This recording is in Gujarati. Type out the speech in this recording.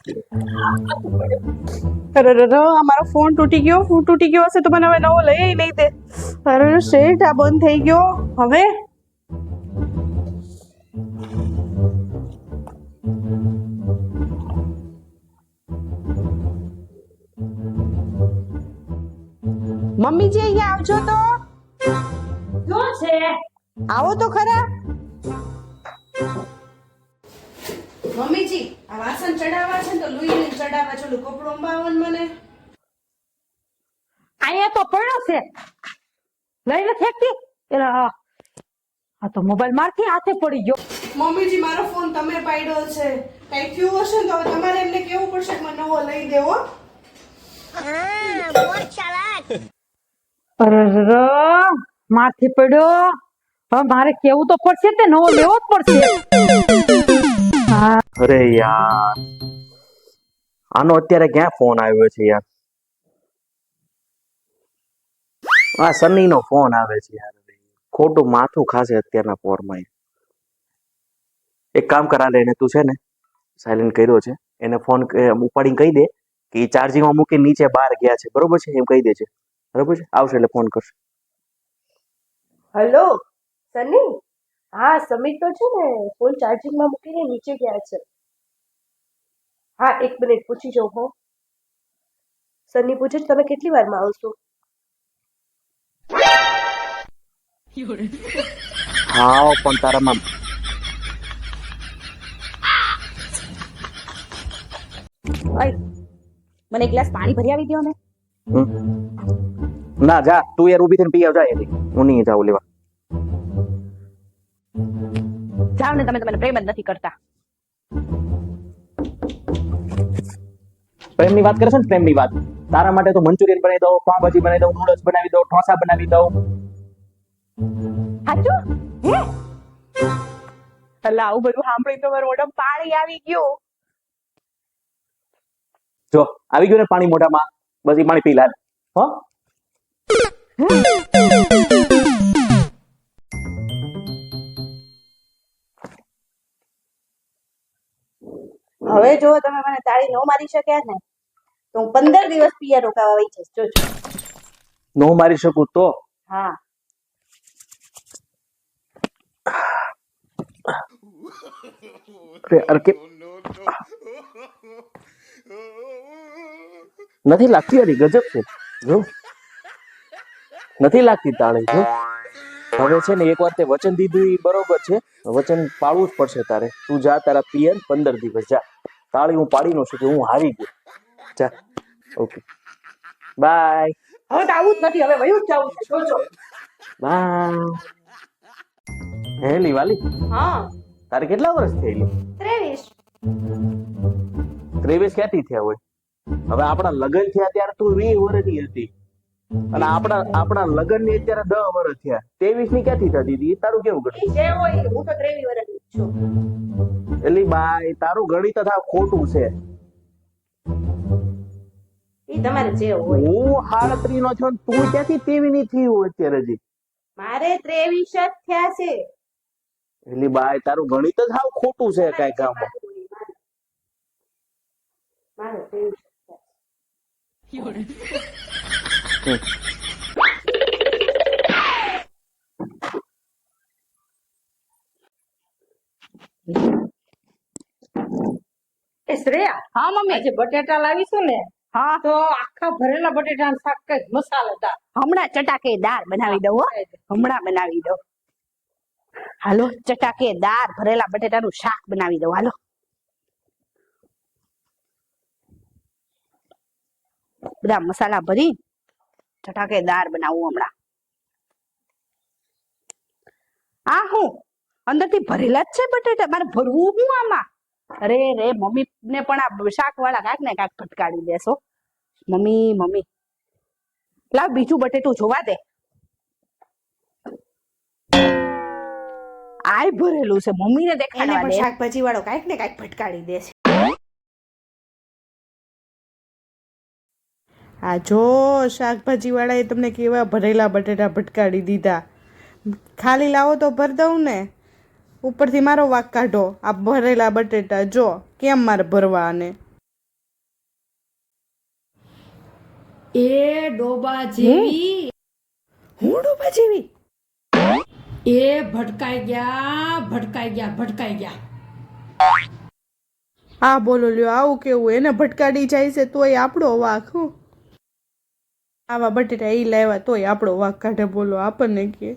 અરે અરે અરે, આ મારો ફોન તૂટી ગયો. ફોન તૂટી ગયો હશે તો મને હવે નવો લઈ નહીં દે અરે શેઠ આ બંધ થઈ ગયો. હવે? મમ્મીજી અહીંયા આવજો તો. છે. આવો તો ખરા. મમ્મીજી આ વાસણ ચડાવવા છે ને તો લુઈને ચડાવવા છે. ઓલું કપડું અંબાવન મને. અહીંયા તો પડ્યો છે. લઈને ફેંકતી. એટલે આ તો મોબાઈલ મારથી હાથે પડી ગયો. મમ્મીજી મારો ફોન તમે પાડ્યો છે. કઈ થયું હશે ને તો હવે તમારે એમને કેવું પડશે કે મને નવો લઈ દેવો અરર માથી પડ્યો. હવે મારે કેવું તો પડશે તે? નવો લેવો જ પડશે. હા. અરે યાર. આનો અત્યારે ક્યાં ફોન આવ્યો છે યાર? આ સની નો ફોન આવે છે યાર. ખોટું માથું ખાશે અત્યારના પોરમાં એક કામ કરા લે તું છે ને સાયલેન્ટ કર્યો છે. એને ફોન ઉપાડીને કહી દે કે એ ચાર્જિંગમાં મૂકી નીચે બહાર ગયા છે. બરોબર છે? એમ કહી દે છે. બરોબર છે? આવશે એટલે ફોન કરશે. હેલો સની? હા સમીર તો છે ને ફોન ચાર્જિંગમાં મૂકીને નીચે ગયા છે. હા એક મિનિટ પૂછી જાઉં હું. સની પૂછે તમે કેટલી વારમાં આવશો? હા પણ તારામાં ઓય મને એક ગ્લાસ પાણી ભરી આવી દ્યો ને. ના જા તું યાર ઊભી થઈને પી આવજા હું નહીં જાઉં લેવા. જાવ ને તમે તમને પ્રેમ જ નથી કરતા. પ્રેમની વાત કરે છે ને પ્રેમની વાત? તારા માટે તો મંચુરિયન બનાવી દઉં પાવભાજી બનાવી દઉં નૂડલ્સ બનાવી દઉં ઢોસા બનાવી દઉં. હાચું? હે? અલા આવું બધું સાંભળી તો મારું મોઢામાં પાણી આવી ગયું. જો આવી ગયું ને પાણી મોઢામાં? બસ એ પાણી પી લા હો? જો તમે મને તાળી નો મારી શક્યા ને તો હું પંદર દિવસ પિયા રોકાવા આવી જઈશ. જોજો. નો મારી શકું તો? હા. નથી લાગતી અરે ગજબ છે. જો. નથી લાગતી તાળી જો. હવે છે ને એક વાર તે વચન દીધું બરોબર છે. વચન પાળવું જ પડશે તારે. તું જા તારા પિયર પંદર દિવસ જા. તાળી હું પાડી નો શકું હું હારી ગયો. જા. ઓકે બાય હવે તો આવું જ નથી હવે વયું જ જવું છે. જોજો. બાય હેલી વાલી? હા. તારે કેટલા વર્ષ થયેલી ત્રેવીસ. ત્રેવીસ ક્યાંથી થયા હોય? હવે આપણા લગ્ન થયા ત્યારે તું વી વર્ષની હતી. અને આપણા આપણા લગ્નની અત્યારે દસ વર્ષ થયા. ત્રેવીસની ક્યાંથી થતી હતી? તારું કેવું ગણિત જે હોય હું તો ત્રેવીસ વર્ષની છું. એલી બાય તારું ગણિત થાવ ખોટું છે. ઈ તમારે જે હોય. હું સાડત્રીસ નો છું તું ક્યાંથી તેવી ની થયું અત્યારે હજી? મારે ત્રેવીસ જ થયા છે. એલી બાય તારું ગણિત જ હાવ ખોટું છે કઈ કામ મારે ત્રેવીસ એ શ્રેયા. હા મમ્મી. આજે બટેટા લાવીશું ને હા. તો આખા ભરેલા બટેટા શાક કઈ મસાલેદાર હમણાં ચટાકેદાર બનાવી દઉં હમણાં બનાવી દઉં. હાલો ચટાકેદાર ભરેલા બટેટાનું શાક બનાવી દઉં. હાલો. બધા મસાલા ભરી ચટાકેદાર બનાવું હમણાં. આ હું અંદરથી ભરેલા જ છે બટેટા મારે ભરવું હું આમાં? અરે રે મમ્મી ને પણ આ શાક વાળા કાંક ને કાંક ફટકાડી દેશો. Mummy mummy. લાવ બીજું બટેટું જોવા દે. આય ભરેલું છે. મમ્મીને ને દેખાડવા દે. શાકભાજી વાળો કાંઈક ને કાંઈક ભટકાડી દે છે આ જો શાકભાજી વાળાએ તમને કેવા ભરેલા બટેટા ભટકાડી દીધા. ખાલી લાવો તો ભર દઉં ને. ઉપરથી મારો વાક કાઢો. આ ભરેલા બટેટા જો કેમ મારે ભરવાને એ ડોબા જેવી. હું ડોબા જેવી? એ ભટકાઈ ગયા ભટકાઈ ગયા ભટકાઈ ગયા. આ બોલો લ્યો આવું કેવું? એને ભટકાડી જાય છે તોય આપણો વાક હું? આવા બટેટા એ લાવ્યા તોય આપણો વાક કાઢે બોલો આપણને કે.